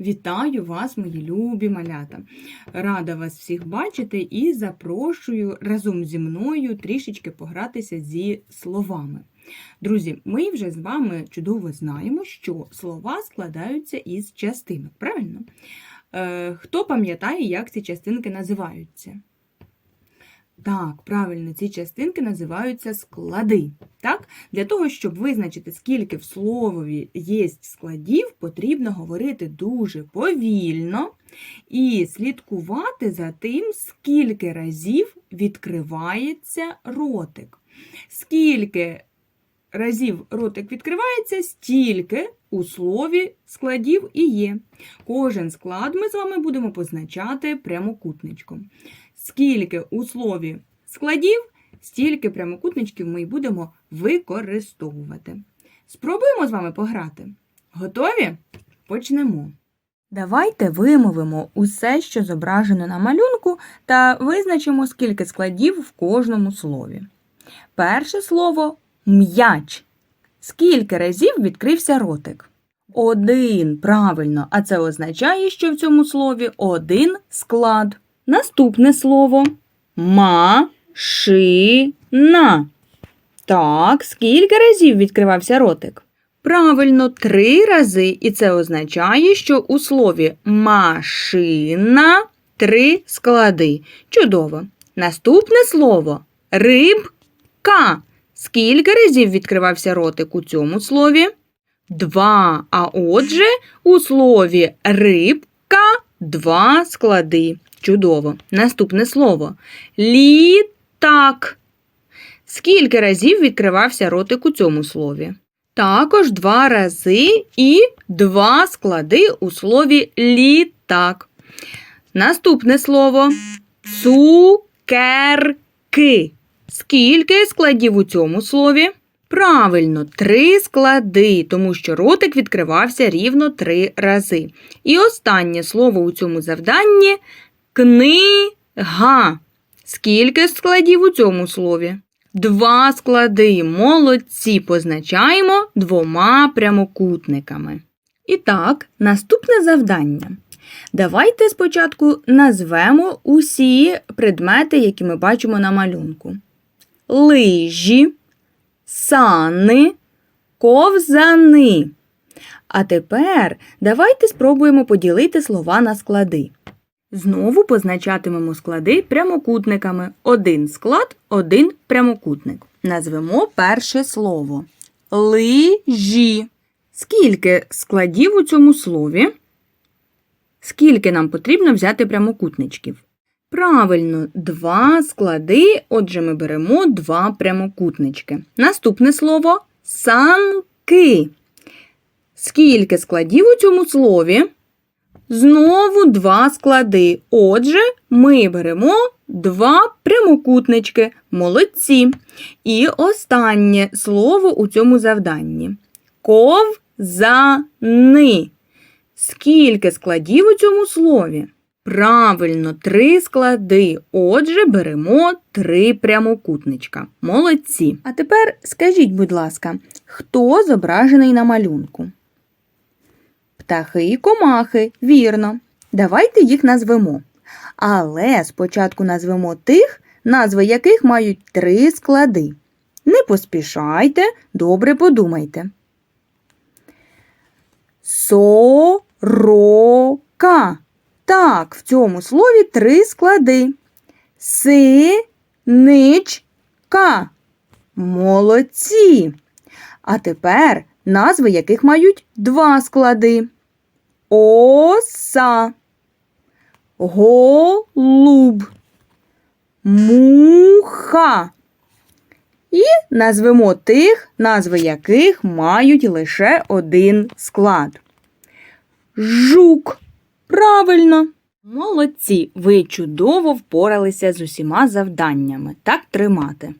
Вітаю вас, мої любі малята! Рада вас всіх бачити і запрошую разом зі мною трішечки погратися зі словами. Друзі, ми вже з вами чудово знаємо, що слова складаються із частинок, правильно? Е, хто пам'ятає, як ці частинки називаються? Так, правильно, ці частинки називаються склади. Так? Для того, щоб визначити, скільки в словові є складів, потрібно говорити дуже повільно і слідкувати за тим, скільки разів відкривається ротик. Скільки разів ротик відкривається, стільки у слові складів і є. Кожен склад ми з вами будемо позначати прямокутничком. Скільки у слові складів, стільки прямокутничків ми й будемо використовувати. Спробуємо з вами пограти. Готові? Почнемо. Давайте вимовимо усе, що зображено на малюнку, та визначимо, скільки складів в кожному слові. Перше слово м'яч. Скільки разів відкрився ротик? Один, правильно, а це означає, що в цьому слові один склад. Наступне слово машина. Так, скільки разів відкривався ротик? Правильно, три рази, і це означає, що у слові машина три склади. Чудово. Наступне слово рибка. Скільки разів відкривався ротик у цьому слові? Два. А отже, у слові рибка два склади. Чудово. Наступне слово літак. Скільки разів відкривався ротик у цьому слові? Також два рази і два склади у слові літак. Наступне слово цукерки. Скільки складів у цьому слові? Правильно, три склади, тому що ротик відкривався рівно три рази. І останнє слово у цьому завданні книга. Скільки складів у цьому слові? Два склади. Молодці позначаємо двома прямокутниками. І так, наступне завдання. Давайте спочатку назвемо усі предмети, які ми бачимо на малюнку. Лижі, сани, ковзани. А тепер давайте спробуємо поділити слова на склади. Знову позначатимемо склади прямокутниками. Один склад, один прямокутник. Назвемо перше слово. Лижі. Скільки складів у цьому слові? Скільки нам потрібно взяти прямокутничків? Правильно, два склади. Отже, ми беремо два прямокутнички. Наступне слово санки. Скільки складів у цьому слові? Знову два склади. Отже, ми беремо два прямокутнички. Молодці. І останнє слово у цьому завданні. Ковзани. Скільки складів у цьому слові? Правильно, три склади. Отже, беремо три прямокутничка. Молодці. А тепер скажіть, будь ласка, хто зображений на малюнку? Птахи і комахи, вірно. Давайте їх назвемо. Але спочатку назвемо тих, назви яких мають три склади. Не поспішайте, добре подумайте. Сорока. Так, в цьому слові три склади. Синичка. Молодці. А тепер назви яких мають два склади. Оса, голуб, муха. І назвемо тих, назви яких мають лише один склад. Жук. Правильно. Молодці, ви чудово впоралися з усіма завданнями. Так тримати.